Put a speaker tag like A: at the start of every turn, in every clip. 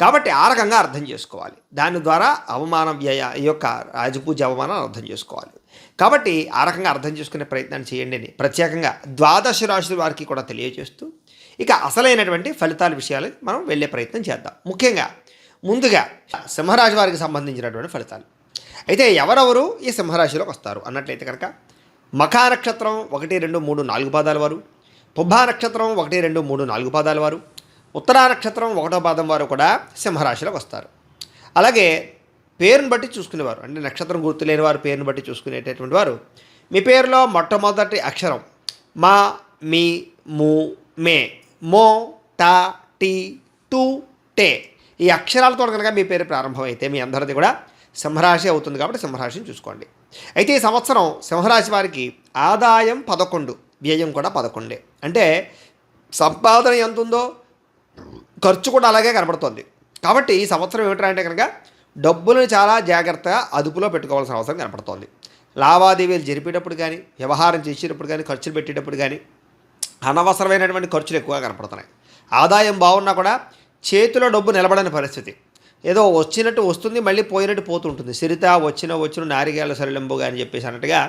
A: కాబట్టి ఆ రకంగా అర్థం చేసుకోవాలి. దాని ద్వారా అవమానం వ్యయ ఈ యొక్క రాజపూజ అవమానాన్ని అర్థం చేసుకోవాలి. కాబట్టి ఆ రకంగా అర్థం చేసుకునే ప్రయత్నాన్ని చేయండి అని ప్రత్యేకంగా ద్వాదశ రాశుల వారికి కూడా తెలియజేస్తూ ఇక అసలైనటువంటి ఫలితాల విషయాలు మనం వెళ్ళే ప్రయత్నం చేద్దాం. ముఖ్యంగా ముందుగా సింహరాశి వారికి సంబంధించినటువంటి ఫలితాలు. అయితే ఎవరెవరు ఈ సింహరాశిలోకి వస్తారు? అన్నట్లయితే కనుక మఖా నక్షత్రం ఒకటి రెండు మూడు నాలుగు పాదాల వారు పుబ్బా నక్షత్రం ఒకటి రెండు మూడు నాలుగు పాదాల వారు ఉత్తరా నక్షత్రం ఒకటో పాదం వారు కూడా సింహరాశిలోకి వస్తారు. అలాగే పేరును బట్టి చూసుకునేవారు. అంటే నక్షత్రం గుర్తులేని వారు పేరును బట్టి చూసుకునేటటువంటి వారు. మీ పేరులో మొట్టమొదటి అక్షరం మా మీ ము మే మో టా టీ టూ టే. ఈ అక్షరాలతో కనుక మీ పేరు ప్రారంభమైతే మీ అందరిది కూడా సింహరాశి అవుతుంది కాబట్టి సింహరాశిని చూసుకోండి. అయితే ఈ సంవత్సరం సింహరాశి వారికి ఆదాయం పదకొండు వ్యయం కూడా పదకొండే. అంటే సంపాదన ఎంత ఉందో ఖర్చు కూడా అలాగే కనబడుతుంది. కాబట్టి ఈ సంవత్సరం ఏమిటంటే కనుక డబ్బులను చాలా జాగ్రత్తగా అదుపులో పెట్టుకోవాల్సిన అవసరం కనపడుతోంది లావాదేవీలు జరిపేటప్పుడు కానీ వ్యవహారం చేసేటప్పుడు కానీ ఖర్చులు పెట్టేటప్పుడు కానీ అనవసరమైనటువంటి ఖర్చులు ఎక్కువగా కనపడుతున్నాయి. ఆదాయం బాగున్నా కూడా చేతిలో డబ్బు నిలబడని పరిస్థితి. ఏదో వచ్చినట్టు వస్తుంది మళ్ళీ పోయినట్టు పోతుంటుంది. సిరిత వచ్చిన వచ్చిన నారిగేళ్ళ సరిలంబుగా అని చెప్పేసి అన్నట్టుగా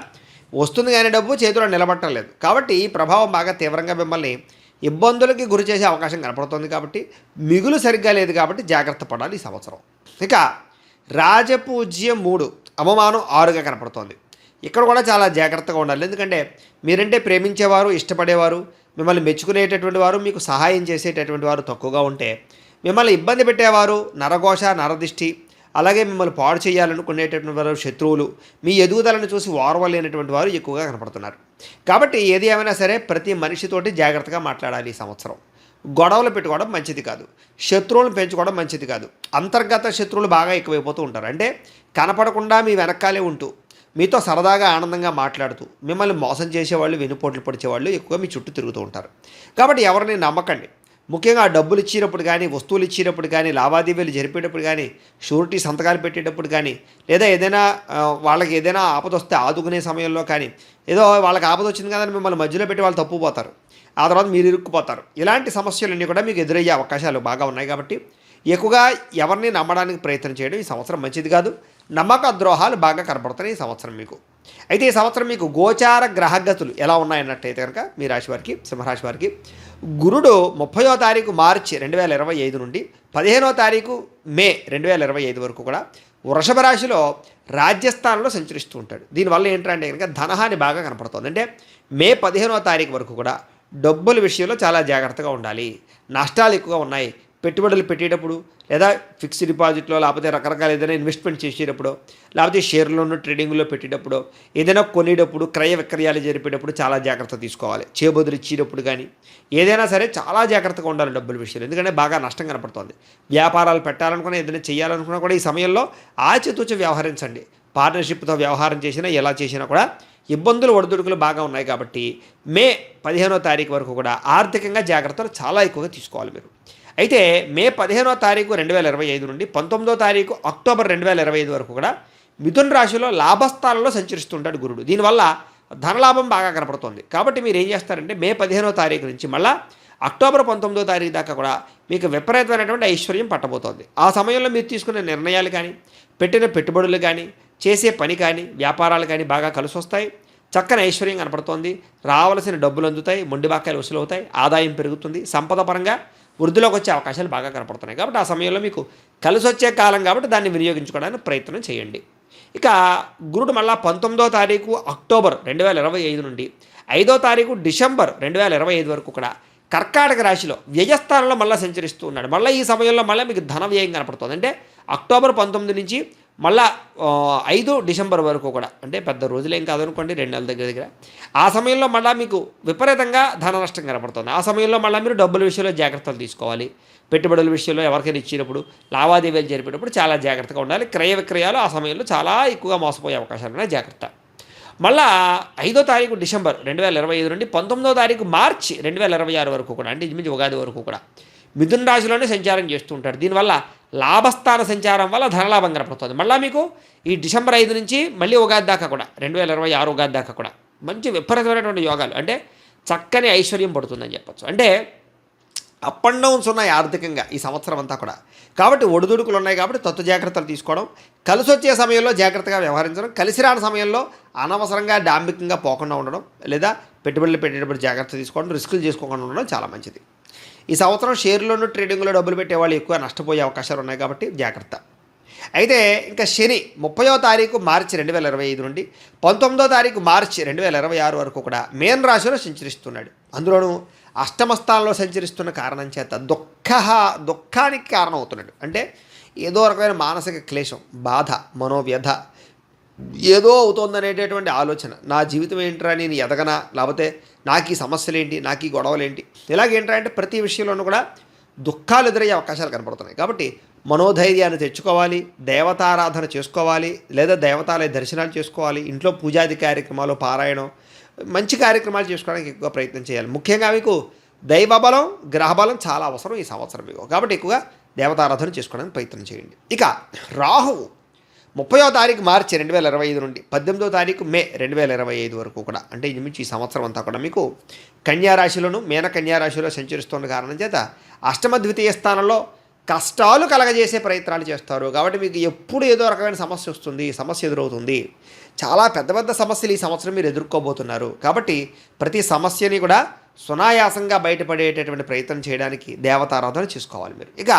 A: వస్తుంది కానీ డబ్బు చేతిలో నిలబట్టలేదు కాబట్టి ఈ ప్రభావం బాగా తీవ్రంగా మిమ్మల్ని ఇబ్బందులకి గురి చేసే అవకాశం కనపడుతుంది కాబట్టి మిగులు సరిగ్గా లేదు కాబట్టి జాగ్రత్త పడాలి ఈ సంవత్సరం. ఇక రాజపూజ్యం మూడు అవమానం ఆరుగా కనపడుతోంది. ఇక్కడ కూడా చాలా జాగ్రత్తగా ఉండాలి. ఎందుకంటే మీరంటే ప్రేమించేవారు ఇష్టపడేవారు మిమ్మల్ని మెచ్చుకునేటటువంటి వారు మీకు సహాయం చేసేటటువంటి వారు తక్కువగా ఉంటే మిమ్మల్ని ఇబ్బంది పెట్టేవారు నరఘోష నరదిష్టి అలాగే మిమ్మల్ని పాడు చేయాలనుకునేటటువంటి వారు శత్రువులు. మీ ఎదుగుదలను చూసి ఓర్వలేనటువంటి వారు ఎక్కువగా కనపడుతున్నారు. కాబట్టి ఏది ఏమైనా సరే ప్రతి మనిషితోటి జాగ్రత్తగా మాట్లాడాలి ఈ సంవత్సరం. గొడవలు పెట్టుకోవడం మంచిది కాదు. శత్రువులను పెంచుకోవడం మంచిది కాదు. అంతర్గత శత్రువులు బాగా ఎక్కువైపోతూ ఉంటారు. అంటే కనపడకుండా మీ వెనకాలే ఉంటూ మీతో సరదాగా ఆనందంగా మాట్లాడుతూ మిమ్మల్ని మోసం చేసేవాళ్ళు వెనుపోట్లు పొడిచేవాళ్ళు ఎక్కువగా మీ చుట్టూ తిరుగుతూ ఉంటారు. కాబట్టి ఎవరిని నమ్మకండి. ముఖ్యంగా డబ్బులు ఇచ్చినప్పుడు కానీ వస్తువులు ఇచ్చినప్పుడు కానీ లావాదేవీలు జరిపేటప్పుడు కానీ షూరిటీ సంతకాలు పెట్టేటప్పుడు కానీ లేదా ఏదైనా వాళ్ళకి ఏదైనా ఆపద వస్తే ఆదుకునే సమయంలో కానీ ఏదో వాళ్ళకి ఆపద వచ్చింది కదా మిమ్మల్ని మధ్యలో పెట్టి వాళ్ళు తప్పుపోతారు ఆ తర్వాత మీరు ఇరుక్కుపోతారు. ఇలాంటి సమస్యలన్నీ కూడా మీకు ఎదురయ్యే అవకాశాలు బాగా ఉన్నాయి కాబట్టి ఎక్కువగా ఎవరిని నమ్మడానికి ప్రయత్నం చేయడం ఈ సంవత్సరం మంచిది కాదు. నమ్మక ద్రోహాలు బాగా కనపడుతున్నాయి ఈ సంవత్సరం మీకు. అయితే ఈ సంవత్సరం మీకు గోచార గ్రహగతులు ఎలా ఉన్నాయన్నట్టయితే కనుక మీ రాశి వారికి సింహరాశి వారికి గురుడు ముప్పయో తారీఖు మార్చి రెండు వేల ఇరవై ఐదు నుండి పదిహేనో తారీఖు మే రెండు వేల ఇరవై ఐదు వరకు కూడా వృషభ రాశిలో రాజ్యస్థానంలో సంచరిస్తూ ఉంటాడు. దీనివల్ల ఏంటంటే కనుక ధనహాని బాగా కనపడుతుంది. అంటే మే పదిహేనో తారీఖు వరకు కూడా డబ్బుల విషయంలో చాలా జాగ్రత్తగా ఉండాలి. నష్టాలు ఎక్కువగా ఉన్నాయి. పెట్టుబడులు పెట్టేటప్పుడు లేదా ఫిక్స్డ్ డిపాజిట్లో లేకపోతే రకరకాల ఏదైనా ఇన్వెస్ట్మెంట్ చేసేటప్పుడు లేకపోతే షేర్లోను ట్రేడింగ్లో పెట్టేటప్పుడు ఏదైనా కొనేటప్పుడు క్రయ విక్రయాలు జరిపేటప్పుడు చాలా జాగ్రత్త తీసుకోవాలి. చేబదులు ఇచ్చేటప్పుడు కానీ ఏదైనా సరే చాలా జాగ్రత్తగా ఉండాలి డబ్బుల విషయంలో. ఎందుకంటే బాగా నష్టం కనపడుతుంది. వ్యాపారాలు పెట్టాలనుకున్నా ఏదైనా చేయాలనుకున్నా కూడా ఈ సమయంలో ఆచితూచి వ్యవహరించండి. పార్ట్నర్షిప్తో వ్యవహారం చేసినా ఎలా చేసినా కూడా ఇబ్బందులు ఒడిదుడుకులు బాగా ఉన్నాయి కాబట్టి మే పదిహేనో తారీఖు వరకు కూడా ఆర్థికంగా జాగ్రత్తలు చాలా ఎక్కువగా తీసుకోవాలి మీరు. అయితే మే పదిహేనో తారీఖు రెండు వేల ఇరవై ఐదు నుండి పంతొమ్మిదో తారీఖు అక్టోబర్ రెండు వేల ఇరవై ఐదు వరకు కూడా మిథున్ రాశిలో లాభస్థానంలో సంచరిస్తుంటాడు గురుడు. దీనివల్ల ధనలాభం బాగా కనపడుతుంది. కాబట్టి మీరు ఏం చేస్తారంటే మే పదిహేనో తారీఖు నుంచి మళ్ళా అక్టోబర్ పంతొమ్మిదో తారీఖు దాకా కూడా మీకు విపరీతమైనటువంటి ఐశ్వర్యం పట్టబోతోంది. ఆ సమయంలో మీరు తీసుకునే నిర్ణయాలు కానీ పెట్టిన పెట్టుబడులు కానీ చేసే పని కానీ వ్యాపారాలు కానీ బాగా కలిసి వస్తాయి. చక్కని ఐశ్వర్యం కనపడుతోంది. రావలసిన డబ్బులు అందుతాయి. మొండిబాకాయలు వసూలవుతాయి. వసూలు అవుతాయి ఆదాయం పెరుగుతుంది. సంపద పరంగా వృద్ధిలోకి వచ్చే అవకాశాలు బాగా కనపడుతున్నాయి. కాబట్టి ఆ సమయంలో మీకు కలిసి వచ్చే కాలం కాబట్టి దాన్ని వినియోగించుకోవడానికి ప్రయత్నం చేయండి. ఇక గురుడు మళ్ళా పంతొమ్మిదో తారీఖు అక్టోబర్ రెండు వేల ఇరవై ఐదు నుండి ఐదో తారీఖు డిసెంబర్ రెండు వేల ఇరవై ఐదు వరకు కూడా కర్కాటక రాశిలో వ్యయస్థానంలో మళ్ళీ సంచరిస్తూ ఉన్నాడు. మళ్ళీ ఈ సమయంలో మళ్ళీ మీకు ధన వ్యయం కనపడుతుంది. అంటే అక్టోబర్ పంతొమ్మిది నుంచి మళ్ళా ఐదు డిసెంబర్ వరకు కూడా అంటే పెద్ద రోజులేం కాదనుకోండి రెండు నెలల దగ్గర దగ్గర. ఆ సమయంలో మళ్ళీ మీకు విపరీతంగా ధన నష్టం కనపడుతుంది. ఆ సమయంలో మళ్ళీ మీరు డబ్బుల విషయంలో జాగ్రత్తలు తీసుకోవాలి. పెట్టుబడుల విషయంలో ఎవరికైనా ఇచ్చినప్పుడు లావాదేవీలు జరిపేటప్పుడు చాలా జాగ్రత్తగా ఉండాలి. క్రయ విక్రయాలు ఆ సమయంలో చాలా ఎక్కువగా మోసపోయే అవకాశాలు ఉన్నాయి. జాగ్రత్త. మళ్ళా ఐదో తారీఖు డిసెంబర్ రెండు వేల ఇరవై ఐదు నుండి పంతొమ్మిదో తారీఖు మార్చి రెండు వేల ఇరవై ఆరు వరకు కూడా అంటే ఇంచుమించు ఉగాది వరకు కూడా మిథున రాశిలోనే సంచారం చేస్తూ ఉంటారు. దీనివల్ల లాభస్థాన సంచారం వల్ల ధనలాభం కనపడుతుంది. మళ్ళీ మీకు ఈ డిసెంబర్ ఐదు నుంచి మళ్ళీ ఉగాది దాకా కూడా రెండు వేల ఇరవై ఆరు ఉగాది దాకా కూడా మంచి విపరీతమైనటువంటి యోగాలు. అంటే చక్కని ఐశ్వర్యం పడుతుందని చెప్పొచ్చు. అంటే అప్ అండ్ డౌన్స్ ఉన్నాయి ఆర్థికంగా ఈ సంవత్సరం అంతా కూడా. కాబట్టి ఒడిదుడుకులు ఉన్నాయి కాబట్టి తత్వ జాగ్రత్తలు తీసుకోవడం. కలిసి వచ్చే సమయంలో జాగ్రత్తగా వ్యవహరించడం. కలిసి రాని సమయంలో అనవసరంగా డాంబికంగా పోకుండా ఉండడం లేదా పెట్టుబడులు పెట్టేటప్పుడు జాగ్రత్త తీసుకోవడం రిస్కులు చేసుకోకుండా ఉండడం చాలా మంచిది. ఈ సంవత్సరం షేర్లోనూ ట్రేడింగ్లో డబ్బులు పెట్టేవాళ్ళు ఎక్కువ నష్టపోయే అవకాశాలు ఉన్నాయి కాబట్టి జాగ్రత్త. అయితే ఇంకా శని ముప్పయో తారీఖు మార్చి రెండు వేల ఇరవై ఐదు నుండి పంతొమ్మిదో తారీఖు మార్చి రెండు వేల ఇరవై ఆరు వరకు కూడా మేన్ రాశిలో సంచరిస్తున్నాడు. అందులోనూ అష్టమ స్థానంలో సంచరిస్తున్న కారణం చేత దుఃఖ దుఃఖానికి కారణమవుతున్నాడు. అంటే ఏదో రకమైన మానసిక క్లేశం బాధ మనోవ్యధ ఏదో అవుతోందనేటటువంటి ఆలోచన. నా జీవితం ఏంట్రా నేను ఎదగనా? లేకపోతే నాకు ఈ సమస్యలు ఏంటి నాకు ఈ గొడవలు ఏంటి ఇలాగేంట్రా అంటే ప్రతి విషయంలోనూ కూడా దుఃఖాలు ఎదురయ్యే అవకాశాలు కనపడుతున్నాయి. కాబట్టి మనోధైర్యాన్ని తెచ్చుకోవాలి దేవతారాధన చేసుకోవాలి లేదా దేవతాలయ దర్శనాలు చేసుకోవాలి ఇంట్లో పూజాది కార్యక్రమాలు పారాయణం మంచి కార్యక్రమాలు చేసుకోవడానికి ఎక్కువ ప్రయత్నం చేయాలి. ముఖ్యంగా మీకు దైవబలం గ్రహబలం చాలా అవసరం ఈ సంవత్సరం మీకు. కాబట్టి ఎక్కువగా దేవతారాధన చేసుకోవడానికి ప్రయత్నం చేయండి. ఇక రాహువు. ముప్పయో తారీఖు మార్చి రెండు వేల ఇరవై ఐదు నుండి పద్దెనిమిదో తారీఖు మే రెండు వేల ఇరవై ఐదు వరకు కూడా అంటే ఇంచుమించు ఈ సంవత్సరం అంతా కూడా మీకు కన్యారాశిలోను మేన కన్యా రాశిలో సంచరిస్తున్న కారణం చేత అష్టమ ద్వితీయ స్థానంలో కష్టాలు కలగజేసే ప్రయత్నాలు చేస్తారు. కాబట్టి మీకు ఎప్పుడు ఏదో రకమైన సమస్య వస్తుంది సమస్య ఎదురవుతుంది. చాలా పెద్ద పెద్ద సమస్యలు ఈ సంవత్సరం మీరు ఎదుర్కోబోతున్నారు. కాబట్టి ప్రతి సమస్యని కూడా సునాయాసంగా బయటపడేటటువంటి ప్రయత్నం చేయడానికి దేవతారాధన చేసుకోవాలి మీరు. ఇక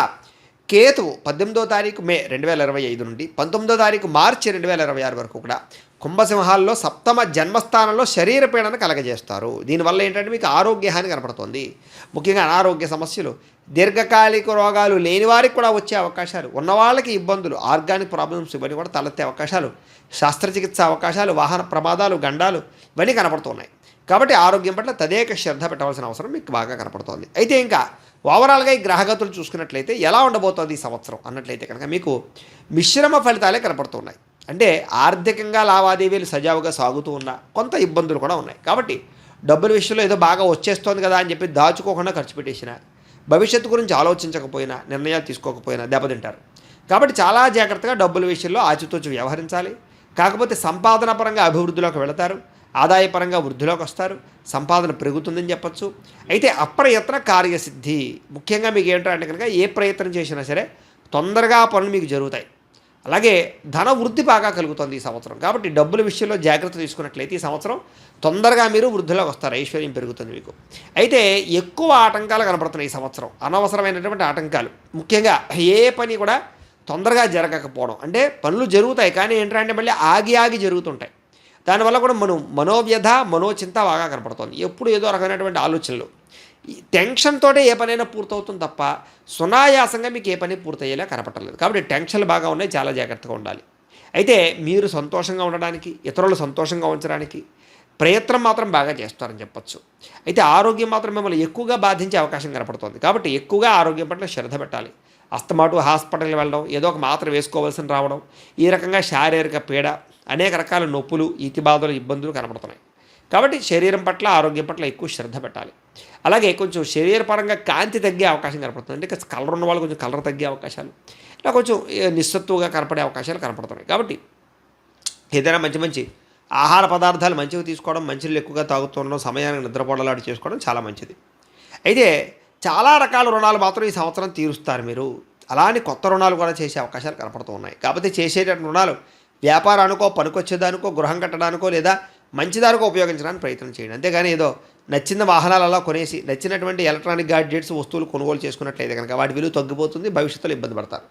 A: కేతువు పద్దెనిమిదో తారీఖు మే రెండు వేల ఇరవై ఐదు నుండి పంతొమ్మిదో తారీఖు మార్చి రెండు వేల ఇరవై ఆరు వరకు కూడా కుంభసింహాల్లో సప్తమ జన్మస్థానంలో శరీర పీడన కలగజేస్తారు. దీనివల్ల ఏంటంటే మీకు ఆరోగ్య హాని కనపడుతుంది. ముఖ్యంగా అనారోగ్య సమస్యలు దీర్ఘకాలిక రోగాలు లేని వారికి కూడా వచ్చే అవకాశాలు ఉన్న వాళ్ళకి ఇబ్బందులు ఆర్గానిక్ ప్రాబ్లమ్స్ ఇవన్నీ కూడా తలెత్తే అవకాశాలు శస్త్రచికిత్స అవకాశాలు వాహన ప్రమాదాలు గండాలు ఇవన్నీ కనపడుతున్నాయి. కాబట్టి ఆరోగ్యం పట్ల తదేక శ్రద్ధ పెట్టవలసిన అవసరం మీకు బాగా కనపడుతోంది. అయితే ఇంకా ఓవరాల్గా ఈ గ్రహగతులు చూసుకున్నట్లయితే ఎలా ఉండబోతోంది ఈ సంవత్సరం అన్నట్లయితే కనుక మీకు మిశ్రమ ఫలితాలే కనపడుతున్నాయి. అంటే ఆర్థికంగా లావాదేవీలు సజావుగా సాగుతూ ఉన్నా కొంత ఇబ్బందులు కూడా ఉన్నాయి. కాబట్టి డబ్బుల విషయంలో ఏదో బాగా వచ్చేస్తోంది కదా అని చెప్పి దాచుకోకుండా ఖర్చు పెట్టేసిన భవిష్యత్తు గురించి ఆలోచించకపోయినా నిర్ణయాలు తీసుకోకపోయినా దెబ్బతింటారు. కాబట్టి చాలా జాగ్రత్తగా డబ్బుల విషయంలో ఆచితూచి వ్యవహరించాలి. కాకపోతే సంపాదన పరంగా అభివృద్ధిలోకి వెళతారు. ఆదాయపరంగా వృద్ధిలోకి వస్తారు సంపాదన పెరుగుతుందని చెప్పచ్చు. అయితే అప్రయత్న కార్యసిద్ధి ముఖ్యంగా మీకు ఏంటంటే కనుక ఏ ప్రయత్నం చేసినా సరే తొందరగా పనులు మీకు జరుగుతాయి. అలాగే ధన వృద్ధి బాగా కలుగుతుంది ఈ సంవత్సరం. కాబట్టి డబ్బుల విషయంలో జాగ్రత్త తీసుకున్నట్లయితే ఈ సంవత్సరం తొందరగా మీరు వృద్ధిలోకి వస్తారు ఐశ్వర్యం పెరుగుతుంది మీకు. అయితే ఎక్కువ ఆటంకాలు కనపడుతున్నాయి ఈ సంవత్సరం. అనవసరమైనటువంటి ఆటంకాలు. ముఖ్యంగా ఏ పని కూడా తొందరగా జరగకపోవడం. అంటే పనులు జరుగుతాయి కానీ ఏంటంటే మళ్ళీ ఆగి ఆగి జరుగుతుంటాయి. దానివల్ల కూడా మనం మనోవ్యధ మనోచింత బాగా కనపడుతుంది. ఎప్పుడు ఏదో రకమైనటువంటి ఆలోచనలు. ఈ టెన్షన్తోటే ఏ పనైనా పూర్తవుతుంది తప్ప సునాయాసంగా మీకు ఏ పని పూర్తయ్యేలా కనపడలేదు కాబట్టి టెన్షన్లు బాగా ఉన్నాయి చాలా జాగ్రత్తగా ఉండాలి. అయితే మీరు సంతోషంగా ఉండడానికి ఇతరులు సంతోషంగా ఉంచడానికి ప్రయత్నం మాత్రం బాగా చేస్తారని చెప్పచ్చు. అయితే ఆరోగ్యం మాత్రం మిమ్మల్ని ఎక్కువగా బాధించే అవకాశం కనపడుతుంది. కాబట్టి ఎక్కువగా ఆరోగ్యం పట్ల శ్రద్ధ పెట్టాలి. అస్తమాటు హాస్పిటల్కి వెళ్ళడం ఏదో ఒక మాత్ర వేసుకోవాల్సిన రావడం ఈ రకంగా శారీరక పీడ అనేక రకాల నొప్పులు ఈతి బాధలు ఇబ్బందులు కనబడుతున్నాయి. కాబట్టి శరీరం పట్ల ఆరోగ్యం పట్ల ఎక్కువ శ్రద్ధ పెట్టాలి. అలాగే కొంచెం శరీరపరంగా కాంతి తగ్గే అవకాశం కనపడుతుంది. అంటే కలర్ ఉన్న వాళ్ళు కొంచెం కలర్ తగ్గే అవకాశాలు ఇలా కొంచెం నిస్సత్తుగా కనపడే అవకాశాలు కనపడుతున్నాయి. కాబట్టి ఏదైనా మంచి మంచి ఆహార పదార్థాలు మంచివి తీసుకోవడం మంచిలు ఎక్కువగా తాగుతుండడం సమయానికి నిద్రపోవడాలు చేసుకోవడం చాలా మంచిది. అయితే చాలా రకాల రుణాలు మాత్రం ఈ సంవత్సరం తీరుస్తారు మీరు. అలానే కొత్త రుణాలు కూడా చేసే అవకాశాలు కనపడుతూ ఉన్నాయి. కాకపోతే చేసేటటువంటి రుణాలు వ్యాపారానికో పనికొచ్చేదానికో గృహం కట్టడానికో లేదా మంచిదానికో ఉపయోగించడానికి ప్రయత్నం చేయండి. అంతేగాని ఏదో నచ్చిన వాహనాలు అలా కొనేసి నచ్చినటువంటి ఎలక్ట్రానిక్ గాడ్జెట్స్ వస్తువులు కొనుగోలు చేసుకున్నట్లయితే కనుక వాటి విలువ తగ్గిపోతుంది భవిష్యత్తులో ఇబ్బంది పడతారు.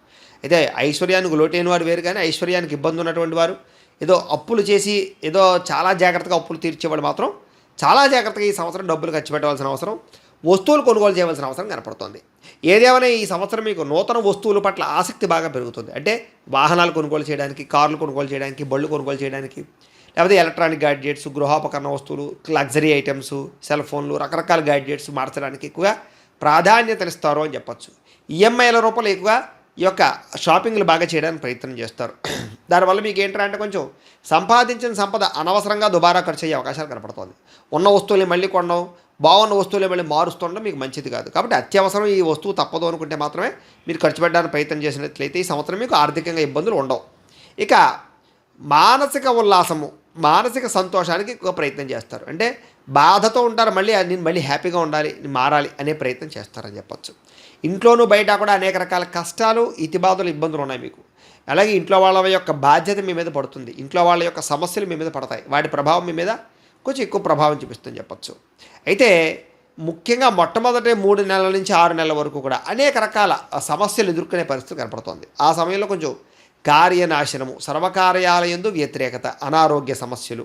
A: అయితే ఐశ్వర్యానికి లోటైన వారు వేరు కానీ ఐశ్వర్యానికి ఇబ్బంది ఉన్నటువంటి వారు ఏదో అప్పులు చేసి ఏదో చాలా జాగ్రత్తగా అప్పులు తీర్చేవాడు మాత్రం చాలా జాగ్రత్తగా ఈ సంవత్సరం డబ్బులు ఖర్చు పెట్టవలసిన అవసరం వస్తువులు కొనుగోలు చేయవలసిన అవసరం కనపడుతుంది. ఏదేమైనా ఈ సంవత్సరం మీకు నూతన వస్తువుల పట్ల ఆసక్తి బాగా పెరుగుతుంది. అంటే వాహనాలు కొనుగోలు చేయడానికి కార్లు కొనుగోలు చేయడానికి బళ్ళు కొనుగోలు చేయడానికి లేకపోతే ఎలక్ట్రానిక్ గాడ్జెట్స్ గృహోపకరణ వస్తువులు లగ్జరీ ఐటమ్స్ సెల్ ఫోన్లు రకరకాల గాడ్జెట్స్ మార్చడానికి ఎక్కువగా ప్రాధాన్యతనిస్తారు అని చెప్పచ్చు. ఈఎంఐల రూపంలో ఎక్కువగా ఈ యొక్క షాపింగ్లు బాగా చేయడానికి ప్రయత్నం చేస్తారు. దానివల్ల మీకు ఏంటంటే కొంచెం సంపాదించిన సంపద అనవసరంగా దుబారా ఖర్చు అయ్యే అవకాశాలు కనపడుతుంది. ఉన్న వస్తువుల్ని మళ్ళీ కొనడం బాగున్న వస్తువులు మళ్ళీ మారుస్తుండడం మీకు మంచిది కాదు. కాబట్టి అత్యవసరం ఈ వస్తువు తప్పదు అనుకుంటే మాత్రమే మీరు ఖర్చు పెట్టడానికి ప్రయత్నం చేసినట్లయితే ఈ సంవత్సరం మీకు ఆర్థికంగా ఇబ్బందులు ఉండవు. ఇక మానసిక ఉల్లాసము మానసిక సంతోషానికి ఎక్కువ ప్రయత్నం చేస్తారు. అంటే బాధతో ఉంటారు మళ్ళీ నేను మళ్ళీ హ్యాపీగా ఉండాలి మారాలి అనే ప్రయత్నం చేస్తారని చెప్పొచ్చు. ఇంట్లోనూ బయట కూడా అనేక రకాల కష్టాలు ఇతిబాధలు ఇబ్బందులు ఉన్నాయి మీకు. అలాగే ఇంట్లో వాళ్ళ యొక్క బాధ్యత మీ మీద పడుతుంది. ఇంట్లో వాళ్ళ యొక్క సమస్యలు మీ మీద పడతాయి. వాటి ప్రభావం మీ మీద కొంచెం ఎక్కువ ప్రభావం చూపిస్తుంది చెప్పచ్చు. అయితే ముఖ్యంగా మొట్టమొదటి మూడు నెలల నుంచి ఆరు నెలల వరకు కూడా అనేక రకాల సమస్యలు ఎదుర్కొనే పరిస్థితి కనపడుతోంది. ఆ సమయంలో కొంచెం కార్యనాశనము సర్వకార్యాలయందు వ్యతిరేకత అనారోగ్య సమస్యలు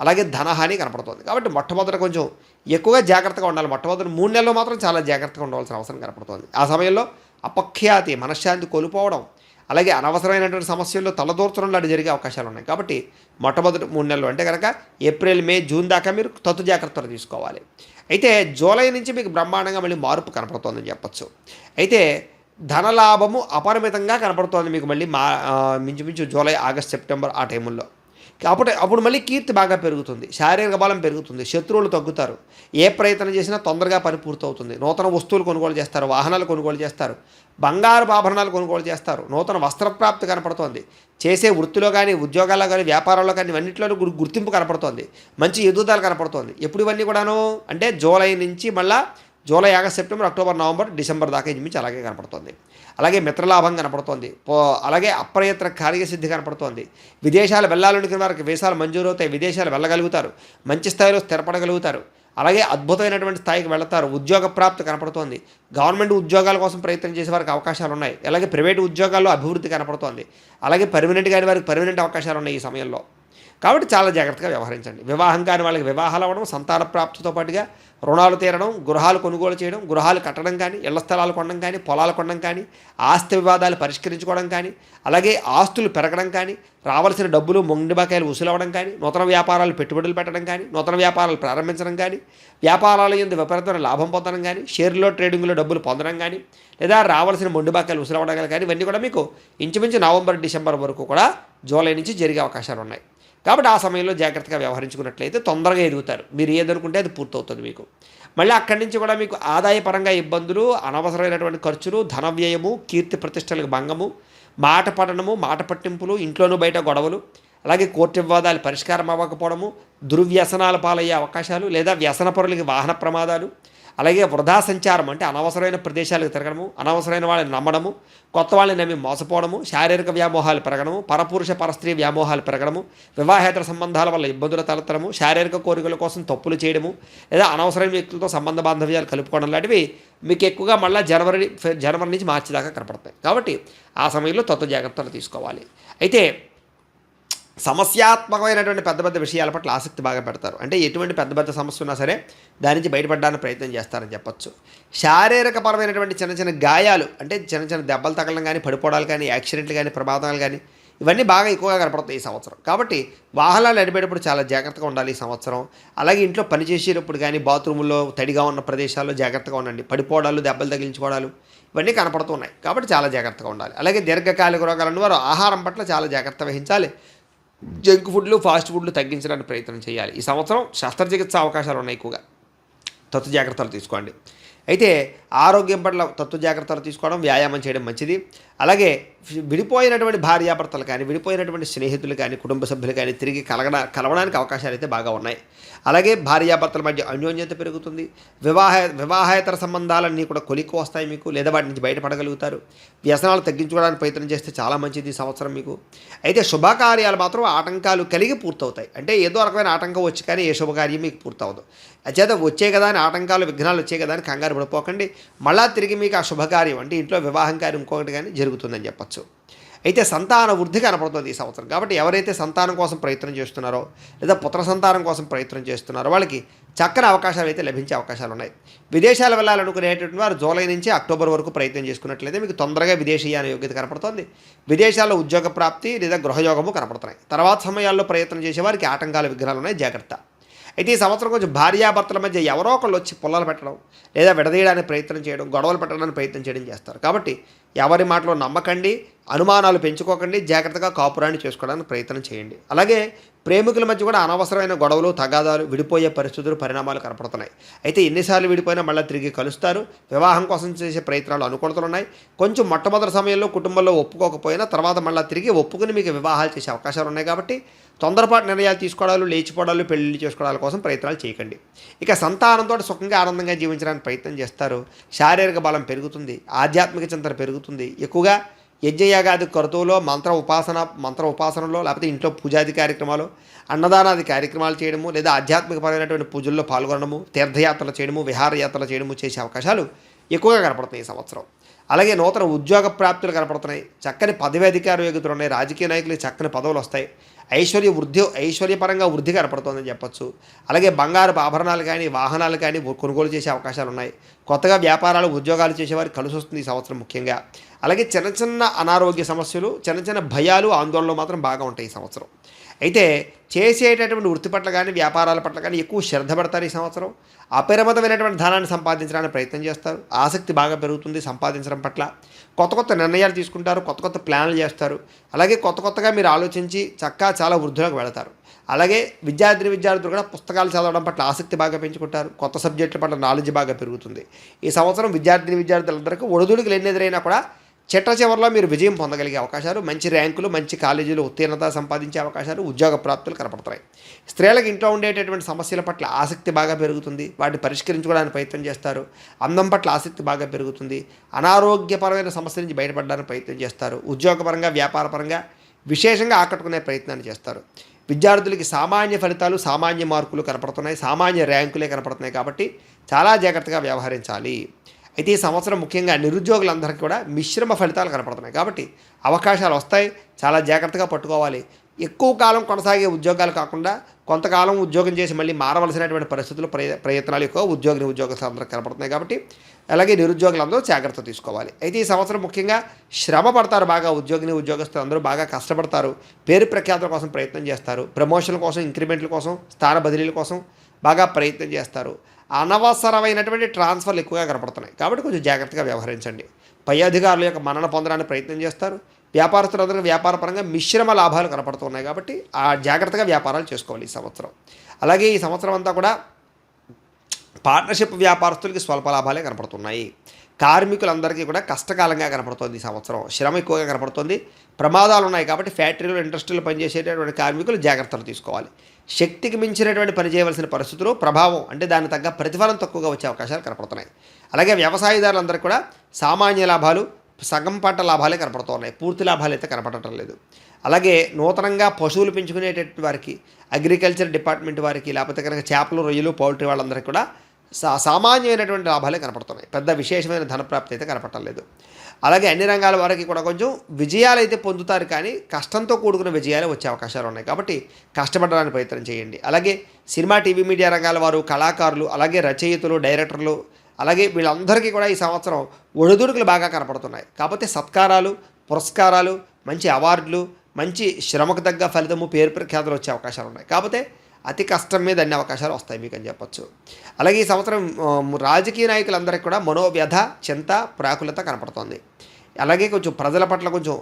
A: అలాగే ధనహాని కనపడుతుంది. కాబట్టి మొట్టమొదట కొంచెం ఎక్కువగా జాగ్రత్తగా ఉండాలి. మొట్టమొదటి మూడు నెలలు మాత్రం చాలా జాగ్రత్తగా ఉండవలసిన అవసరం కనపడుతుంది. ఆ సమయంలో అపఖ్యాతి మనశ్శాంతి కోల్పోవడం అలాగే అనవసరమైనటువంటి సమస్యల్లో తలదూర్చడం లాంటి జరిగే అవకాశాలు ఉన్నాయి. కాబట్టి మొట్టమొదటి మూడు నెలలు అంటే కనుక ఏప్రిల్ మే జూన్ దాకా మీరు తత్తు జాగ్రత్తలు తీసుకోవాలి. అయితే జూలై నుంచి మీకు బ్రహ్మాండంగా మళ్ళీ మార్పు కనపడుతోందని చెప్పచ్చు. అయితే ధనలాభము అపరిమితంగా కనపడుతోంది మీకు మళ్ళీ మా మించుమించు జూలై ఆగస్ట్ సెప్టెంబర్ ఆ టైముల్లో. అప్పుడు అప్పుడు మళ్ళీ కీర్తి బాగా పెరుగుతుంది. శారీరక బలం పెరుగుతుంది. శత్రువులు తగ్గుతారు. ఏ ప్రయత్నం చేసినా తొందరగా పని పూర్తవుతుంది. నూతన వస్తువులు కొనుగోలు చేస్తారు. వాహనాలు కొనుగోలు చేస్తారు. బంగారు ఆభరణాలు కొనుగోలు చేస్తారు. నూతన వస్త్రప్రాప్తి కనపడుతోంది. చేసే వృత్తిలో కానీ ఉద్యోగాల్లో కానీ వ్యాపారాల్లో కానీ ఇవన్నింటిలో గుర్తింపు కనపడుతోంది. మంచి ఎదుగుదల కనపడుతోంది. ఎప్పుడు ఇవన్నీ కూడాను? అంటే జూలై నుంచి మళ్ళీ July August September October November December దాకా ఇంచుమించి అలాగే కనపడుతుంది. అలాగే మిత్రలాభం కనపడుతోంది. పో అలాగే అప్రయత్న కార్యసిద్ధి కనపడుతోంది. విదేశాలు వెళ్ళాలనుకున్న వారికి వీసాలు మంజూరు అవుతాయి. విదేశాలు వెళ్ళగలుగుతారు. మంచి స్థాయిలో స్థిరపడగలుగుతారు. అలాగే అద్భుతమైనటువంటి స్థాయికి వెళతారు. ఉద్యోగ ప్రాప్తి కనపడుతోంది. గవర్నమెంట్ ఉద్యోగాల కోసం ప్రయత్నం చేసే వారికి అవకాశాలు ఉన్నాయి. అలాగే ప్రైవేటు ఉద్యోగాల్లో అభివృద్ధి కనపడుతోంది. అలాగే పర్మనెంట్ కాని వారికి పర్మనెంట్ అవకాశాలు ఉన్నాయి ఈ సమయంలో. కాబట్టి చాలా జాగ్రత్తగా వ్యవహరించండి. వివాహం కాని వాళ్ళకి వివాహాలు అవ్వడం సంతాన ప్రాప్తితో పాటుగా రుణాలు తీరడం గృహాలు కొనుగోలు చేయడం గృహాలు కట్టడం కానీ ఇళ్ళ స్థలాలు కొనడం కానీ పొలాలు కొనడం కానీ ఆస్తి వివాదాలు పరిష్కరించుకోవడం కానీ అలాగే ఆస్తులు పెరగడం కానీ రావాల్సిన డబ్బులు మొండి బకాయిలు వసూలవ్వడం కానీ నూతన వ్యాపారాలు పెట్టుబడులు పెట్టడం కానీ నూతన వ్యాపారాలు ప్రారంభించడం కానీ వ్యాపారాల ఎందు విపరీతమైన లాభం పొందడం కానీ షేర్లో ట్రేడింగ్లో డబ్బులు పొందడం కానీ లేదా రావాల్సిన మొండి బకాయిలు వసూలవ్వడం కానీ ఇవన్నీ కూడా మీకు ఇంచుమించు నవంబర్ డిసెంబర్ వరకు కూడా జూలై నుంచి జరిగే అవకాశాలు ఉన్నాయి కాబట్టి ఆ సమయంలో జాగ్రత్తగా వ్యవహరించుకున్నట్లయితే తొందరగా ఎదుగుతారు. మీరు ఏదనుకుంటే అది పూర్తవుతుంది మీకు. మళ్ళీ అక్కడి నుంచి కూడా మీకు ఆదాయపరంగా ఇబ్బందులు అనవసరమైనటువంటి ఖర్చులు ధన వ్యయము కీర్తి ప్రతిష్టలకు భంగము మాట పడనము మాట పట్టింపులు ఇంట్లోనూ బయట గొడవలు అలాగే కోర్టు వివాదాలు పరిష్కారం అవ్వకపోవడము దుర్వ్యసనాల పాలయ్యే అవకాశాలు లేదా వ్యసనపరులకి వాహన ప్రమాదాలు అలాగే వృధా సంచారం అంటే అనవసరమైన ప్రదేశాలకు తిరగడము అనవసరమైన వాళ్ళని నమ్మడము కొత్త వాళ్ళని నమ్మి మోసపోవడము శారీరక వ్యామోహాలు పెరగడము పరపురుష పరస్త్రీ వ్యామోహాలు పెరగడము వివాహేతర సంబంధాల వల్ల ఇబ్బందులు తలెత్తడము శారీరక కోరికల కోసం తప్పులు చేయడము లేదా అనవసరమైన వ్యక్తులతో సంబంధ బాంధవ్యాలు కలుపుకోవడం లాంటివి మీకు ఎక్కువగా మళ్ళీ జనవరి ఫె- జనవరి నుంచి మార్చి దాకా కనపడతాయి. కాబట్టి ఆ సమయంలో తత్వ జాగ్రత్తలు తీసుకోవాలి. అయితే సమస్యాత్మకమైనటువంటి పెద్ద పెద్ద విషయాల పట్ల ఆసక్తి బాగా పెడతారు. అంటే ఎటువంటి పెద్ద పెద్ద సమస్య ఉన్నా సరే దాని నుంచి బయటపడడానికి ప్రయత్నం చేస్తారని చెప్పచ్చు. శారీరకపరమైనటువంటి చిన్న చిన్న గాయాలు అంటే చిన్న చిన్న దెబ్బలు తగలడం కానీ పడిపోవడాలు కానీ యాక్సిడెంట్లు కానీ ప్రమాదాలు కానీ ఇవన్నీ బాగా ఎక్కువగా కనపడతాయి ఈ సంవత్సరం. కాబట్టి వాహనాలు నడిపేటప్పుడు చాలా జాగ్రత్తగా ఉండాలి ఈ సంవత్సరం. అలాగే ఇంట్లో పని చేసేటప్పుడు కానీ బాత్రూముల్లో తడిగా ఉన్న ప్రదేశాల్లో జాగ్రత్తగా ఉండండి. పడిపోవడాలు దెబ్బలు తగిలించుకోవడాలు ఇవన్నీ కనపడుతున్నాయి కాబట్టి చాలా జాగ్రత్తగా ఉండాలి. అలాగే దీర్ఘకాలిక రోగాలను వారు ఆహారం పట్ల చాలా జాగ్రత్త వహించాలి. జంక్ ఫుడ్లు ఫాస్ట్ ఫుడ్లు తగ్గించడానికి ప్రయత్నం చేయాలి. ఈ సంవత్సరం శస్త్రచికిత్స అవకాశాలు ఉన్నాయి ఎక్కువగా. తత్వ జాగ్రత్తలు తీసుకోండి. అయితే ఆరోగ్యం పట్ల తత్వ జాగ్రత్తలు తీసుకోవడం వ్యాయామం చేయడం మంచిది. అలాగే విడిపోయినటువంటి భార్యాభర్తలు కానీ విడిపోయినటువంటి స్నేహితులు కానీ కుటుంబ సభ్యులు కానీ తిరిగి కలగడ కలవడానికి అవకాశాలు అయితే బాగా ఉన్నాయి. అలాగే భార్యాభర్తల మధ్య అన్యోన్యత పెరుగుతుంది. వివాహ వివాహేతర సంబంధాలన్నీ కూడా కొలిక్కు వస్తాయి మీకు లేదా వాటి నుంచి బయటపడగలుగుతారు. వ్యసనాలు తగ్గించుకోవడానికి ప్రయత్నం చేస్తే చాలా మంచిది సంవత్సరం మీకు. అయితే శుభకార్యాలు మాత్రం ఆటంకాలు కలిగి పూర్తవుతాయి. అంటే ఏదో రకమైన ఆటంకం వచ్చి కానీ ఏ శుభకార్యం మీకు పూర్తవదు. అచేత వచ్చే కదా అని ఆటంకాలు విఘ్నాలు వచ్చే కదా అని కంగారు పడిపోకండి. మళ్ళా తిరిగి మీకు ఆ శుభకార్యం అంటే ఇంట్లో వివాహం కార్యం ఇంకొకటి కానీ జరుగుతుందని చెప్పచ్చు. అయితే సంతాన వృద్ధి కనపడుతుంది ఈ సంవత్సరం. కాబట్టి ఎవరైతే సంతానం కోసం ప్రయత్నం చేస్తున్నారో లేదా పుత్ర సంతానం కోసం ప్రయత్నం చేస్తున్నారో వాళ్ళకి చక్కని అవకాశాలు అయితే లభించే అవకాశాలు ఉన్నాయి. విదేశాలు వెళ్ళాలనుకునేటువంటి వారు జూలై నుంచి అక్టోబర్ వరకు ప్రయత్నం చేసుకున్నట్లయితే మీకు తొందరగా విదేశీయాన యోగ్యత కనపడుతుంది. విదేశాల్లో ఉద్యోగ ప్రాప్తి లేదా గృహయోగము కనపడుతున్నాయి. తర్వాత సమయాల్లో ప్రయత్నం చేసే వారికి ఆటంకాలు విఘ్నాలు ఉన్నాయి. జాగ్రత్త. అయితే ఈ సంవత్సరం కొంచెం భార్యాభర్తల మధ్య ఎవరో ఒకళ్ళు వచ్చి పుల్లలు పెట్టడం లేదా విడదీయడానికి ప్రయత్నం చేయడం గొడవలు పెట్టడానికి ప్రయత్నం చేయడం చేస్తారు. కాబట్టి ఎవరి మాటలో నమ్మకండి అనుమానాలు పెంచుకోకండి జాగ్రత్తగా కాపురాన్ని చేసుకోవడానికి ప్రయత్నం చేయండి. అలాగే ప్రేమికుల మధ్య కూడా అనవసరమైన గొడవలు తగాదాలు విడిపోయే పరిస్థితులు పరిణామాలు కనపడుతున్నాయి. అయితే ఎన్నిసార్లు విడిపోయినా మళ్ళీ తిరిగి కలుస్తారు. వివాహం కోసం చేసే ప్రయత్నాలు అనుకూలతలు ఉన్నాయి. కొంచెం మొట్టమొదటి సమయంలో కుటుంబంలో ఒప్పుకోకపోయినా తర్వాత మళ్ళీ తిరిగి ఒప్పుకుని మీకు వివాహాలు చేసే అవకాశాలు ఉన్నాయి కాబట్టి తొందరపాటు నిర్ణయాలు తీసుకోవడాలు లేచిపోవడాలు పెళ్ళి చేసుకోవడాల కోసం ప్రయత్నాలు చేయకండి. ఇక సంతానంతో సుఖంగా ఆనందంగా జీవించడానికి ప్రయత్నం చేస్తారు. శారీరక బలం పెరుగుతుంది ఆధ్యాత్మిక చింతన పెరుగుతుంది. ఎక్కువగా యజ్ఞయాగాది కరుతువులో మంత్ర ఉపాసన మంత్ర ఉపాసనలో లేకపోతే ఇంట్లో పూజాది కార్యక్రమాలు అన్నదానాది కార్యక్రమాలు చేయడము లేదా ఆధ్యాత్మికపరమైనటువంటి పూజల్లో పాల్గొనడము తీర్థయాత్రలు చేయడము విహారయాత్రలు చేయడము చేసే అవకాశాలు ఎక్కువగా కనపడుతున్నాయి ఈ సంవత్సరం. అలాగే నూతన ఉద్యోగ ప్రాప్తులు కనపడుతున్నాయి. చక్కని పదవి అధికార యోగ్యతలు ఉన్నాయి. రాజకీయ నాయకులు చక్కని పదవులు వస్తాయి. ఐశ్వర్య వృద్ధి ఐశ్వర్యపరంగా వృద్ధి కనపడుతుందని చెప్పొచ్చు. అలాగే బంగారు ఆభరణాలు కానీ వాహనాలు కానీ కొనుగోలు చేసే అవకాశాలు ఉన్నాయి. కొత్తగా వ్యాపారాలు ఉద్యోగాలు చేసేవారికి కలిసి వస్తుంది ఈ సంవత్సరం ముఖ్యంగా. అలాగే చిన్న చిన్న అనారోగ్య సమస్యలు చిన్న చిన్న భయాలు ఆందోళనలు మాత్రం బాగా ఉంటాయి ఈ సంవత్సరం. అయితే చేసేటటువంటి వృత్తి పట్ల కానీ వ్యాపారాల పట్ల కానీ ఎక్కువ శ్రద్ధ పడతారు ఈ సంవత్సరం. అపరిమితమైనటువంటి ధనాన్ని సంపాదించడానికి ప్రయత్నం చేస్తారు. ఆసక్తి బాగా పెరుగుతుంది సంపాదించడం పట్ల. కొత్త కొత్త నిర్ణయాలు తీసుకుంటారు కొత్త కొత్త ప్లాన్లు చేస్తారు. అలాగే కొత్త కొత్తగా మీరు ఆలోచించి చక్కా చాలా వృద్ధులకు వెళతారు. అలాగే విద్యార్థిని విద్యార్థులు కూడా పుస్తకాలు చదవడం పట్ల ఆసక్తి బాగా పెంచుకుంటారు. కొత్త సబ్జెక్టుల పట్ల నాలెడ్జ్ బాగా పెరుగుతుంది. ఈ సంవత్సరం విద్యార్థిని విద్యార్థులందరికీ ఒడిదుడుకులు ఎన్ని ఎదురైనా కూడా చిట్ట చివరిలో మీరు విజయం పొందగలిగే అవకాశాలు మంచి ర్యాంకులు మంచి కాలేజీలు ఉత్తీర్ణత సంపాదించే అవకాశాలు ఉద్యోగ ప్రాప్తులు కనపడతాయి స్త్రీలకు ఇంట్లో ఉండేటటువంటి సమస్యల పట్ల ఆసక్తి బాగా పెరుగుతుంది. వాటిని పరిష్కరించుకోవడానికి ప్రయత్నం చేస్తారు. అందం పట్ల ఆసక్తి బాగా పెరుగుతుంది. అనారోగ్యపరమైన సమస్య నుంచి బయటపడడానికి ప్రయత్నం చేస్తారు. ఉద్యోగపరంగా వ్యాపారపరంగా విశేషంగా ఆకట్టుకునే ప్రయత్నాన్ని చేస్తారు. విద్యార్థులకి సామాన్య ఫలితాలు సామాన్య మార్కులు కనపడుతున్నాయి. సామాన్య ర్యాంకులే కనపడుతున్నాయి కాబట్టి చాలా జాగ్రత్తగా వ్యవహరించాలి. అయితే ఈ సంవత్సరం ముఖ్యంగా నిరుద్యోగులందరికీ కూడా మిశ్రమ ఫలితాలు కనపడుతున్నాయి. కాబట్టి అవకాశాలు వస్తాయి. చాలా జాగ్రత్తగా పట్టుకోవాలి. ఎక్కువ కాలం కొనసాగే ఉద్యోగాలు కాకుండా కొంతకాలం ఉద్యోగం చేసి మళ్ళీ మారవలసినటువంటి పరిస్థితులు ప్రయ ప్రయత్నాలు ఎక్కువ ఉద్యోగిని ఉద్యోగస్తులందరూ కనపడుతున్నాయి కాబట్టి అలాగే నిరుద్యోగులందరూ జాగ్రత్త తీసుకోవాలి. అయితే ఈ సంవత్సరం ముఖ్యంగా శ్రమ పడతారు బాగా ఉద్యోగిని ఉద్యోగస్తులు అందరూ బాగా కష్టపడతారు. పేరు ప్రఖ్యాతుల కోసం ప్రయత్నం చేస్తారు. ప్రమోషన్ల కోసం ఇంక్రిమెంట్ల కోసం స్థాన బదిలీల కోసం బాగా ప్రయత్నం చేస్తారు. అనవసరమైనటువంటి ట్రాన్స్ఫర్లు ఎక్కువగా కనపడుతున్నాయి. కాబట్టి కొంచెం జాగ్రత్తగా వ్యవహరించండి. పై అధికారుల యొక్క మన్నన పొందడానికి ప్రయత్నం చేస్తారు. వ్యాపారస్తులందరూ వ్యాపారపరంగా మిశ్రమ లాభాలు కనపడుతున్నాయి కాబట్టి ఆ జాగ్రత్తగా వ్యాపారాలు చేసుకోవాలి ఈ సంవత్సరం. అలాగే ఈ సంవత్సరం అంతా కూడా పార్ట్నర్షిప్ వ్యాపారస్తులకి స్వల్ప లాభాలే కనపడుతున్నాయి. కార్మికులందరికీ కూడా కష్టకాలంగా కనపడుతుంది ఈ సంవత్సరం. శ్రమ ఎక్కువగా కనపడుతుంది. ప్రమాదాలు ఉన్నాయి కాబట్టి ఫ్యాక్టరీలు ఇండస్ట్రీలు పనిచేసేటటువంటి కార్మికులు జాగ్రత్తలు తీసుకోవాలి. శక్తికి మించినటువంటి పని చేయవలసిన పరిస్థితులు ప్రభావం అంటే దానికి తగ్గ ప్రతిఫలం తక్కువగా వచ్చే అవకాశాలు కనపడుతున్నాయి. అలాగే వ్యవసాయదారులందరికీ కూడా సామాన్య లాభాలు సగం పంట లాభాలే కనపడుతున్నాయి పూర్తి లాభాలు అయితే కనపడటం లేదు. అలాగే నూతనంగా పశువులు పెంచుకునేటటువంటి వారికి అగ్రికల్చర్ డిపార్ట్మెంట్ వారికి లేకపోతే కనుక చేపలు రొయ్యలు పౌల్ట్రీ వాళ్ళందరికీ కూడా సా సామాన్యమైనటువంటి లాభాలే కనపడుతున్నాయి. పెద్ద విశేషమైన ధనప్రాప్తి అయితే కనపడటం లేదు. అలాగే అన్ని రంగాల వారికి కూడా కొంచెం విజయాలు అయితే పొందుతారు కానీ కష్టంతో కూడుకున్న విజయాలు వచ్చే అవకాశాలు ఉన్నాయి. కాబట్టి కష్టపడడానికి ప్రయత్నం చేయండి. అలాగే సినిమా టీవీ మీడియా రంగాల వారు కళాకారులు అలాగే రచయితలు డైరెక్టర్లు అలాగే వీళ్ళందరికీ కూడా ఈ సంవత్సరం ఒడిదుడుకులు బాగా కనపడుతున్నాయి. కాకపోతే సత్కారాలు పురస్కారాలు మంచి అవార్డులు మంచి శ్రమకు తగ్గ ఫలితము పేరు ప్రఖ్యాతులు వచ్చే అవకాశాలు ఉన్నాయి. కాకపోతే అతి కష్టం మీద అన్ని అవకాశాలు వస్తాయి మీకు అని చెప్పొచ్చు. అలాగే ఈ సంవత్సరం రాజకీయ నాయకులందరికీ కూడా మనోవ్యధ చింత ప్రాకులత కనపడుతోంది. అలాగే కొంచెం ప్రజల పట్ల కొంచెం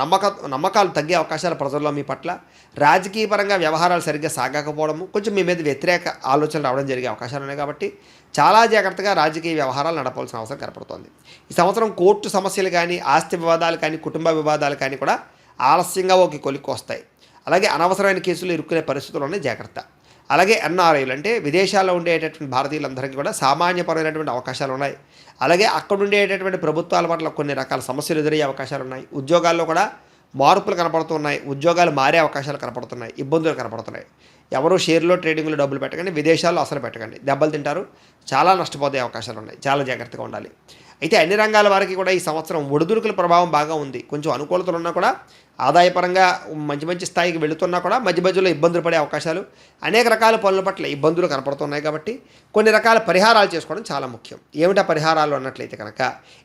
A: నమ్మక నమ్మకాలు తగ్గే అవకాశాలు ప్రజల్లో మీ పట్ల. రాజకీయ పరంగా వ్యవహారాలు సరిగ్గా సాగకపోవడము కొంచెం మీ మీద వ్యతిరేక ఆలోచనలు రావడం జరిగే అవకాశాలు ఉన్నాయి కాబట్టి చాలా జాగ్రత్తగా రాజకీయ వ్యవహారాలు నడపాల్సిన అవసరం కనపడుతోంది. ఈ సంవత్సరం కోర్టు సమస్యలు కానీ ఆస్తి వివాదాలు కానీ కుటుంబ వివాదాలు కానీ కూడా ఆలస్యంగా ఒక కొలిక్కి వస్తాయి. అలాగే అనవసరమైన కేసులు ఇరుక్కునే పరిస్థితుల్లోనే ఉన్నాయి జాగ్రత్త. అలాగే ఎన్ఆర్ఐలు అంటే విదేశాల్లో ఉండేటటువంటి భారతీయులందరికీ కూడా సామాన్యపరమైనటువంటి అవకాశాలు ఉన్నాయి. అలాగే అక్కడ ఉండేటటువంటి ప్రభుత్వాల పట్ల కొన్ని రకాల సమస్యలు ఎదురయ్యే అవకాశాలు ఉన్నాయి. ఉద్యోగాల్లో కూడా మార్పులు కనపడుతున్నాయి. ఉద్యోగాలు మారే అవకాశాలు కనపడుతున్నాయి. ఇబ్బందులు కనపడుతున్నాయి. ఎవరు షేర్లో ట్రేడింగ్లో డబ్బులు పెట్టకండి విదేశాల్లో అసలు పెట్టకండి. దెబ్బలు తింటారు. చాలా నష్టపోయే అవకాశాలు ఉన్నాయి. చాలా జాగ్రత్తగా ఉండాలి. అయితే అన్ని రంగాల వారికి కూడా ఈ సంవత్సరం ఒడిదుడుకుల ప్రభావం బాగా ఉంది. కొంచెం అనుకూలతలు ఉన్నా కూడా ఆదాయపరంగా మంచి మంచి స్థాయికి వెళుతున్నా కూడా మధ్య మధ్యలో ఇబ్బందులు పడే అవకాశాలు అనేక రకాల పనుల పట్ల ఇబ్బందులు కనపడుతున్నాయి కాబట్టి కొన్ని రకాల పరిహారాలు చేసుకోవడం చాలా ముఖ్యం. ఏమిటా పరిహారాలు అన్నట్లయితే కనుక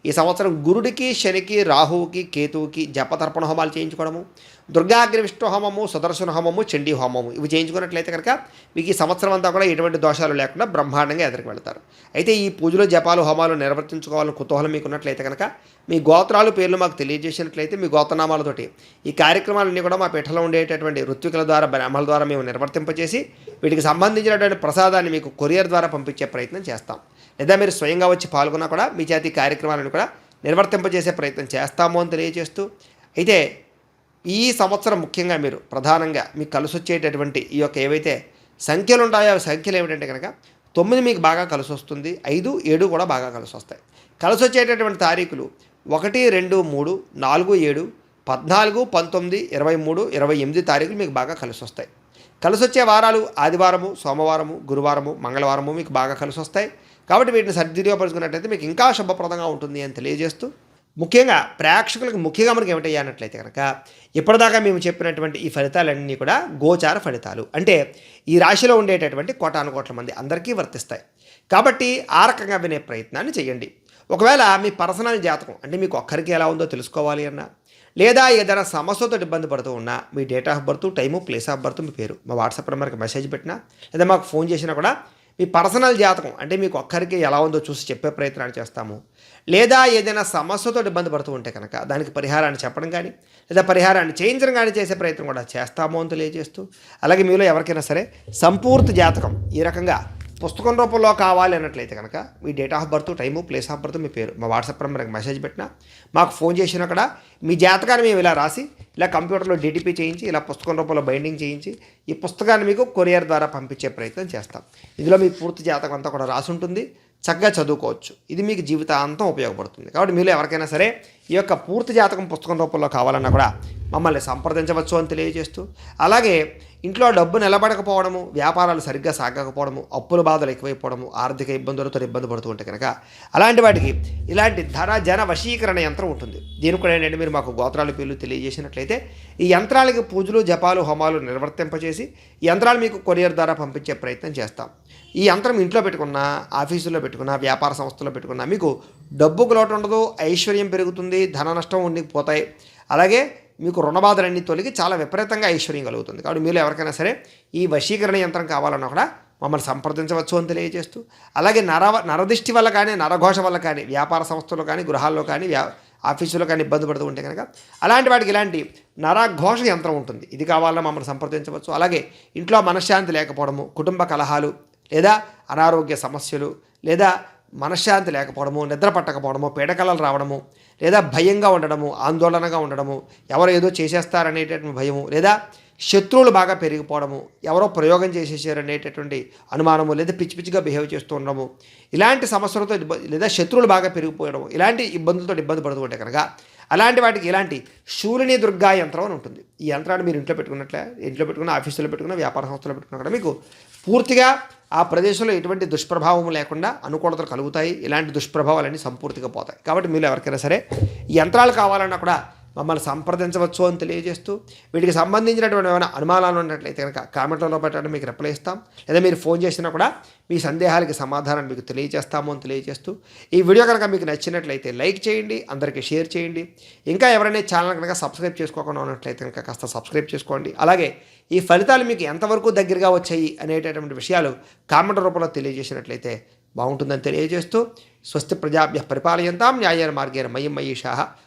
A: ఈ సంవత్సరం గురుడికి శనికి రాహువుకి కేతువుకి జపతర్పణ హోమాలు చేయించుకోవడము దుర్గాగ్ని విష్ణు హోమము సుదర్శన హోమము చండీ హోమము ఇవి చేయించుకున్నట్లయితే కనుక మీకు ఈ సంవత్సరం అంతా కూడా ఎటువంటి దోషాలు లేకుండా బ్రహ్మాండంగా ఎదురుకు వెళ్తారు. అయితే ఈ పూజలు జపాలు హోమాలు నిర్వర్తించుకోవాలని కుతూహలం మీకు ఉన్నట్లయితే కనుక మీ గోత్రాలు పేర్లు మాకు తెలియజేసినట్లయితే మీ గోత్రనామాలతోటి ఈ కార్యక్రమాలన్నీ కూడా మా పీఠంలో ఉండేటటువంటి ఋత్వికుల ద్వారా బ్రహ్మల ద్వారా మేము నిర్వర్తింపచేసి వీటికి సంబంధించినటువంటి ప్రసాదాన్ని మీకు కొరియర్ ద్వారా పంపించే ప్రయత్నం చేస్తాం. లేదా మీరు స్వయంగా వచ్చి పాల్గొన్నా కూడా మీ జాతి కార్యక్రమాలను కూడా నిర్వర్తింపజేసే ప్రయత్నం చేస్తాము అని తెలియజేస్తూ అయితే ఈ సంవత్సరం ముఖ్యంగా మీరు ప్రధానంగా మీకు కలిసి వచ్చేటటువంటి ఈ యొక్క ఏవైతే సంఖ్యలు ఉంటాయో ఆ సంఖ్యలు ఏమిటంటే కనుక తొమ్మిది మీకు బాగా కలిసి వస్తుంది ఐదు ఏడు కూడా బాగా కలిసి వస్తాయి కలిసి వచ్చేటటువంటి తారీఖులు ఒకటి రెండు మూడు నాలుగు ఏడు పద్నాలుగు పంతొమ్మిది ఇరవై మూడు ఇరవై ఎనిమిది తారీఖులు మీకు బాగా కలిసి వస్తాయి కలిసి వచ్చే వారాలు ఆదివారము సోమవారము గురువారము మంగళవారము మీకు బాగా కలిసి వస్తాయి కాబట్టి వీటిని సద్వినియోగపరుచుకున్నట్లయితే మీకు ఇంకా శుభప్రదంగా ఉంటుంది అని తెలియజేస్తూ ముఖ్యంగా ప్రేక్షకులకు ముఖ్యంగా మనకి ఏమిటయ్యా అన్నట్లయితే కనుక ఇప్పటిదాకా మేము చెప్పినటువంటి ఈ ఫలితాలన్నీ కూడా గోచార ఫలితాలు. అంటే ఈ రాశిలో ఉండేటటువంటి కోటాను కోట్ల మంది అందరికీ వర్తిస్తాయి. కాబట్టి ఆ రకంగా వినే ప్రయత్నాన్ని చేయండి. ఒకవేళ మీ పర్సనల్ జాతకం అంటే మీకు ఒక్కరికి ఎలా ఉందో తెలుసుకోవాలి అన్నా లేదా ఏదైనా సమస్యతో ఇబ్బంది పడుతూ ఉన్నా మీ date of birth time place of birth మీ పేరు. మా వాట్సాప్ నెంబర్కి మెసేజ్ పెట్టినా లేదా మాకు ఫోన్ చేసినా కూడా మీ పర్సనల్ జాతకం అంటే మీకు ఒక్కరికి ఎలా ఉందో చూసి చెప్పే ప్రయత్నాలు చేస్తాము. లేదా ఏదైనా సమస్యతో ఇబ్బంది పడుతూ ఉంటే కనుక దానికి పరిహారాన్ని చెప్పడం కానీ లేదా పరిహారాన్ని చేయించడం కానీ చేసే ప్రయత్నం కూడా చేస్తాము అని తెలియజేస్తూ అలాగే మీలో ఎవరికైనా సరే సంపూర్తి జాతకం ఈ రకంగా పుస్తకం రూపంలో కావాలి అన్నట్లయితే కనుక మీ date of birth time place of birth మీ పేరు మా వాట్సాప్ నెంబర్కి మెసేజ్ పెట్టినా మాకు ఫోన్ చేసినా అక్కడ మీ జాతకాన్ని మేము ఇలా రాసి ఇలా కంప్యూటర్లో డిటిపి చేయించి ఇలా పుస్తకం రూపంలో బైండింగ్ చేయించి ఈ పుస్తకాన్ని మీకు కొరియర్ ద్వారా పంపించే ప్రయత్నం చేస్తాం. ఇందులో మీ పూర్తి జాతకం అంతా కూడా రాసి ఉంటుంది. చక్కగా చదువుకోవచ్చు. ఇది మీకు జీవితాంతం ఉపయోగపడుతుంది. కాబట్టి మీరు ఎవరికైనా సరే ఈ యొక్క పూర్తి జాతకం పుస్తకం రూపంలో కావాలన్నా కూడా మమ్మల్ని సంప్రదించవచ్చు అని తెలియజేస్తూ అలాగే ఇంట్లో డబ్బు నిలబడకపోవడము వ్యాపారాలు సరిగ్గా సాగకపోవడము అప్పుల బాధలు ఎక్కువైపోవడము ఆర్థిక ఇబ్బందులతో ఇబ్బంది పడుతూ ఉంటే కనుక అలాంటి వాటికి ఇలాంటి ధన జన వశీకరణ యంత్రం ఉంటుంది. దీని కూడా ఏంటంటే మీరు మాకు గోత్రాల పేర్లు తెలియజేసినట్లయితే ఈ యంత్రాలకి పూజలు జపాలు హోమాలు నిర్వర్తింపచేసి యంత్రాలు మీకు కొరియర్ ద్వారా పంపించే ప్రయత్నం చేస్తాం. ఈ యంత్రం ఇంట్లో పెట్టుకున్నా ఆఫీసులో పెట్టుకున్నా వ్యాపార సంస్థలో పెట్టుకున్నా మీకు డబ్బుకు లోటు ఉండదు ఐశ్వర్యం పెరుగుతుంది ధన నష్టం ఉండి పోతాయి అలాగే మీకు రుణబాధలన్నీ తొలగి చాలా విపరీతంగా ఐశ్వర్యం కలుగుతుంది. కాబట్టి మీరు ఎవరికైనా సరే ఈ వశీకరణ యంత్రం కావాలన్నా కూడా మమ్మల్ని సంప్రదించవచ్చు అని తెలియజేస్తూ అలాగే నర నరదిష్టి వల్ల కానీ నరఘోష వల్ల కానీ వ్యాపార సంస్థలు కానీ గృహాల్లో కానీ వ్యా ఆఫీసులో కానీ ఇబ్బంది పడుతూ ఉంటే కనుక అలాంటి వాటికి ఇలాంటి నరఘోష యంత్రం ఉంటుంది. ఇది కావాలన్నా మమ్మల్ని సంప్రదించవచ్చు. అలాగే ఇంట్లో మనశ్శాంతి లేకపోవడము కుటుంబ కలహాలు లేదా అనారోగ్య సమస్యలు లేదా మనశ్శాంతి లేకపోవడము నిద్ర పట్టకపోవడము పీడకలలు రావడము లేదా భయంగా ఉండడము ఆందోళనగా ఉండడము ఎవరు ఏదో చేసేస్తారనేటటువంటి భయము లేదా శత్రువులు బాగా పెరిగిపోవడము ఎవరో ప్రయోగం చేసేసారనేటటువంటి అనుమానము లేదా పిచ్చి పిచ్చిగా బిహేవ్ చేస్తూ ఉండడము ఇలాంటి సమస్యలతో లేదా శత్రువులు బాగా పెరిగిపోవడము ఇలాంటి ఇబ్బందులతో ఇబ్బంది పడుతూ ఉంటే కనుక అలాంటి వాటికి ఇలాంటి శూలిని దుర్గా యంత్రం అని ఉంటుంది. ఈ యంత్రాన్ని మీరు ఇంట్లో పెట్టుకున్నట్లే ఇంట్లో పెట్టుకున్న ఆఫీసులో పెట్టుకున్న వ్యాపార సంస్థలో పెట్టుకున్న కూడా మీకు పూర్తిగా ఆ ప్రదేశంలో ఎటువంటి దుష్ప్రభావం లేకుండా అనుకూలతలు కలుగుతాయి. ఇలాంటి దుష్ప్రభావాలన్నీ సంపూర్తిగా పోతాయి. కాబట్టి మీరు ఎవరికైనా సరే ఈ యంత్రాలు కావాలన్నా కూడా మమ్మల్ని సంప్రదించవచ్చు అని తెలియజేస్తూ వీటికి సంబంధించినటువంటి ఏమైనా అనుమానాలు ఉన్నట్లయితే కనుక కామెంట్లలో పెట్టడం మీకు రిప్లై ఇస్తాం. లేదా మీరు ఫోన్ చేసినా కూడా మీ సందేహాలకి సమాధానం మీకు తెలియజేస్తాము అని తెలియజేస్తూ ఈ వీడియో కనుక మీకు నచ్చినట్లయితే లైక్ చేయండి అందరికీ షేర్ చేయండి. ఇంకా ఎవరైనా ఛానల్ కనుక సబ్స్క్రైబ్ చేసుకోకుండా ఉన్నట్లయితే కనుక కాస్త సబ్స్క్రైబ్ చేసుకోండి. అలాగే ఈ ఫలితాలు మీకు ఎంతవరకు దగ్గరగా వచ్చాయి అనేటటువంటి విషయాలు కామెంట్ రూపంలో తెలియజేసినట్లయితే బాగుంటుందని తెలియజేస్తూ స్వస్తి ప్రజాభ్య పరిపాలయంతాం న్యాయేన మార్గేణ మయం మయీషాహ